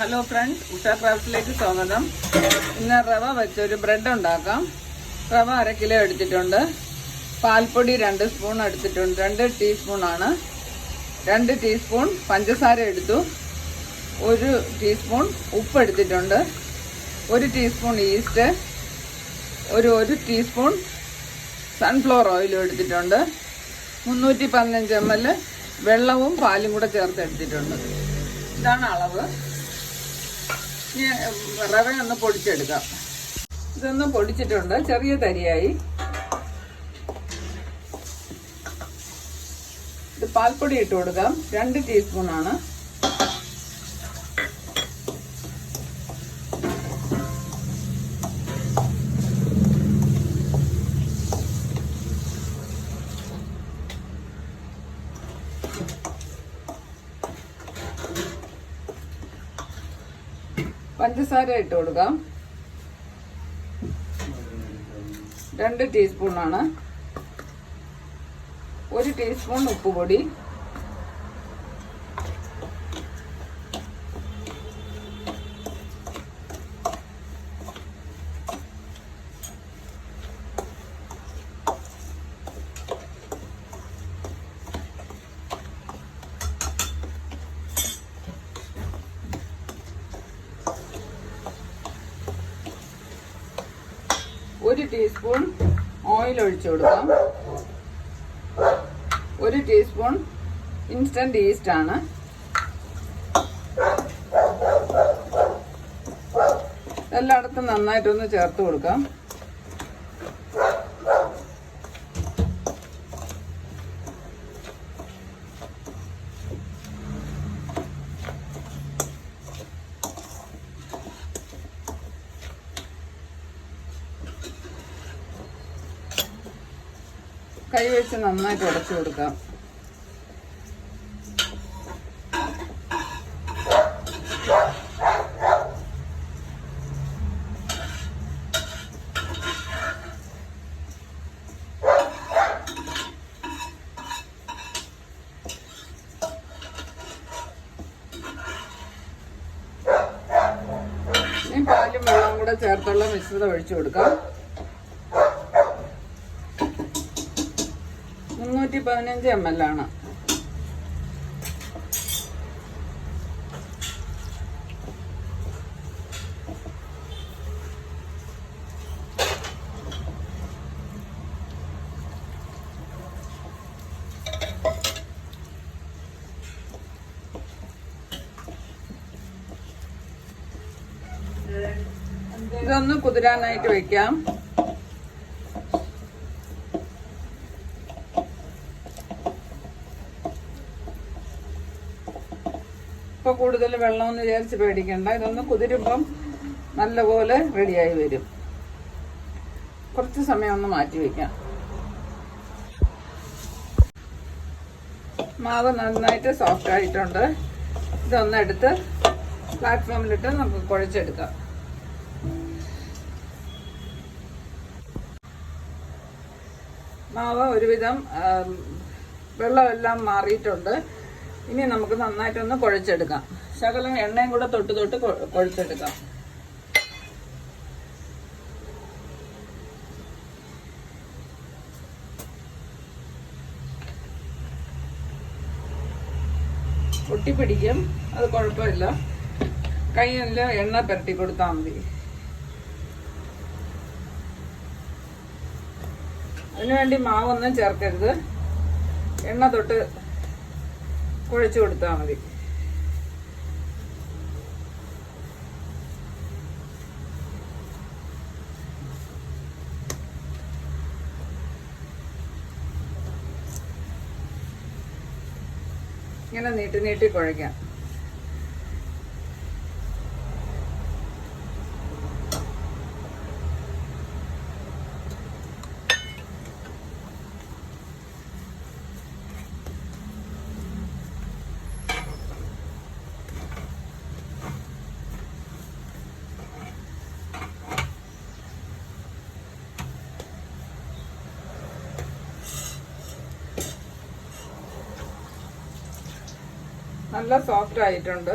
Hello friends Usha ക്രാഫ്റ്റിലേക്ക് സ്വാഗതം. ഇന്ന് റവ വെച്ചൊരു ബ്രെഡ് ഉണ്ടാക്കാം. റവ അര കിലോ എടുത്തിട്ടുണ്ട്. പാൽപ്പൊടി രണ്ട് സ്പൂൺ എടുത്തിട്ടുണ്ട്. രണ്ട് ടീസ്പൂണാണ് രണ്ട് ടീസ്പൂൺ പഞ്ചസാര എടുത്തു. ഒരു ടീസ്പൂൺ ഉപ്പ് എടുത്തിട്ടുണ്ട്. ഒരു ടീസ്പൂൺ ഈസ്റ്റ്. ഒരു ഒരു ടീസ്പൂൺ സൺഫ്ലവർ ഓയിലും എടുത്തിട്ടുണ്ട്. മുന്നൂറ്റി പതിനഞ്ച് എം എൽ വെള്ളവും പാലും കൂടെ ചേർത്ത് എടുത്തിട്ടുണ്ട്. ഇതാണ് അളവ്. റവ ഒന്ന് പൊടിച്ചെടുക്കാം. ഇതൊന്ന് പൊടിച്ചിട്ടുണ്ട്. ചെറിയ തരിയായി. ഇത് പാൽപ്പൊടി ഇട്ട് കൊടുക്കാം. രണ്ട് ടീസ്പൂണാണ്. പഞ്ചസാര ഇട്ട് കൊടുക്കാം. രണ്ട് ടീസ്പൂണാണ് ഒരു ടീസ്പൂൺ ഉപ്പുപൊടി ഒരു ടീസ്പൂൺ ഓയിൽ ഒഴിച്ചു കൊടുക്കാം. ഒരു ടീസ്പൂൺ ഇൻസ്റ്റന്റ് ഈസ്റ്റ് ആണ്. എല്ലായിടത്തും നന്നായിട്ടൊന്ന് ചേർത്ത് കൊടുക്കാം. കൈ വെച്ച് നന്നായിട്ട് ഉടച്ചു കൊടുക്കാം. ചേർത്തുള്ള മിശ്രിതം ഒഴിച്ചു കൊടുക്കാം. മുന്നൂറ്റി പതിനഞ്ച് എം എൽ ആണ്. ഇതൊന്ന് കുതിരാനായിട്ട് വെക്കാം. കൂടുതൽ വെള്ളമെന്ന് വിചാരിച്ച് പേടിക്കണ്ട. ഇതൊന്ന് കുതിരുമ്പം നല്ലപോലെ റെഡിയായി വരും. കുറച്ച് സമയം ഒന്ന് മാറ്റി വെക്കാം. മാവ് നന്നായിട്ട് സോഫ്റ്റ് ആയിട്ടുണ്ട്. ഇതൊന്നെടുത്ത് പ്ലാറ്റ്ഫോമിലിട്ട് നമുക്ക് കുഴച്ചെടുക്കാം. മാവ് ഒരുവിധം വെള്ളമെല്ലാം മാറിയിട്ടുണ്ട്. ഇനി നമുക്ക് നന്നായിട്ടൊന്ന് കുഴച്ചെടുക്കാം. ശകലം എണ്ണയും കൂടെ തൊട്ട് തൊട്ട് കൊഴുത്തെടുക്കാം ഒട്ടിപ്പിടിക്കും അത് കുഴപ്പമില്ല. കയ്യിൽ എണ്ണ പുരട്ടി കൊടുത്താൽ മതി. അതിനുവേണ്ടി മാവൊന്നും ചേർക്കരുത്. എണ്ണ തൊട്ട് കുഴച്ചു കൊടുത്താൽ മതി. ഇങ്ങനെ നീട്ടി നീട്ടി കുഴയ്ക്കാം. നല്ല സോഫ്റ്റ് ആയിട്ടുണ്ട്.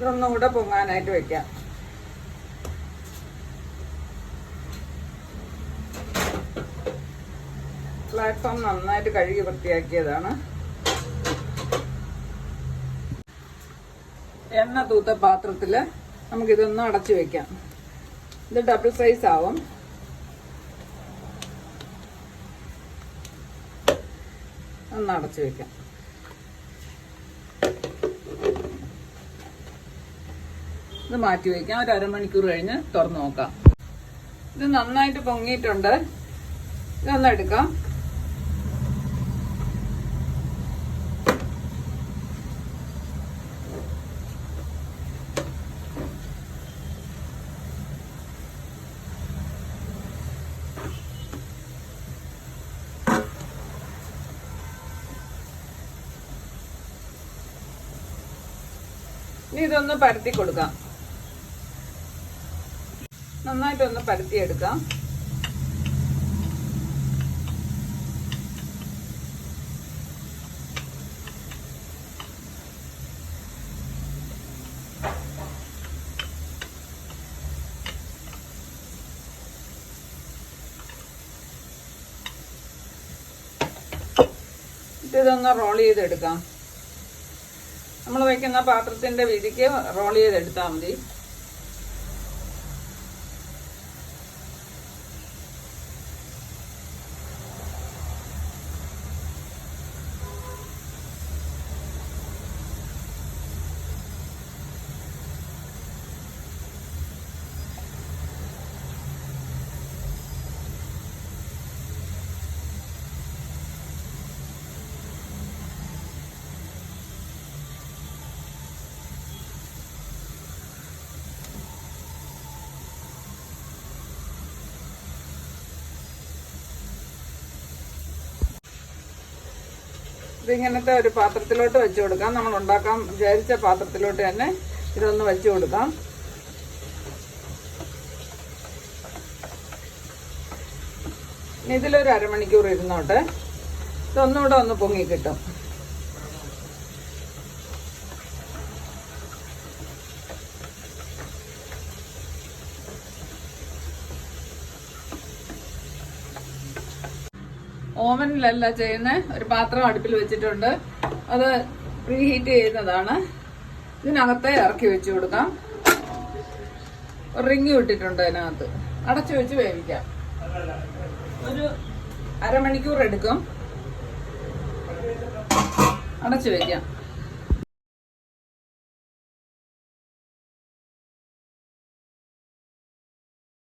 ഇതൊന്നും കൂടെ പൊങ്ങാനായിട്ട് വെക്കാം. പ്ലാറ്റ്ഫോം നന്നായിട്ട് കഴുകി വൃത്തിയാക്കിയതാണ്. എണ്ണ തൂത്ത പാത്രത്തിൽ നമുക്കിതൊന്ന് അടച്ചു വെക്കാം. ഇത് ഡബിൾ സൈസ് ആവും. ഒന്ന് അടച്ചു വെക്കാം. ഇത് മാറ്റി വയ്ക്കാം ഒരു അരമണിക്കൂർ കഴിഞ്ഞ് തുറന്നു നോക്കാം. ഇത് നന്നായിട്ട് പൊങ്ങിയിട്ടുണ്ട്. ഇതൊന്നെടുക്കാം ഇനി ഇതൊന്ന് പരത്തി കൊടുക്കാം. നന്നായിട്ടൊന്ന് പരത്തിയെടുക്കാം. ഇതൊന്ന് റോൾ ചെയ്തെടുക്കാം. നമ്മൾ വയ്ക്കുന്ന പാത്രത്തിന്റെ വീതിക്ക് റോൾ ചെയ്തെടുത്താൽ മതി. ഇതിങ്ങനത്തെ ഒരു പാത്രത്തിലോട്ട് വെച്ച് കൊടുക്കാം. നമ്മൾ ഉണ്ടാക്കാൻ വിചാരിച്ച പാത്രത്തിലോട്ട് തന്നെ ഇതൊന്ന് വെച്ച് കൊടുക്കാം. ഇതിലൊരു അരമണിക്കൂർ ഇരുന്നോട്ടെ. ഇതൊന്നുകൂടെ ഒന്ന് പൊങ്ങി കിട്ടും. ഓവനിലല്ല ചെയ്യുന്ന ഒരു പാത്രം അടുപ്പിൽ വെച്ചിട്ടുണ്ട്. അത് പ്രീ ഹീറ്റ് ചെയ്യുന്നതാണ്. ഇതിനകത്തെ ഇറക്കി വെച്ച് കൊടുക്കാം. റിങ് വിട്ടിട്ടുണ്ട് അതിനകത്ത്. അടച്ചു വെച്ച് വേവിക്കാം. ഒരു അരമണിക്കൂർ എടുക്കും. അടച്ചു വെക്കാം.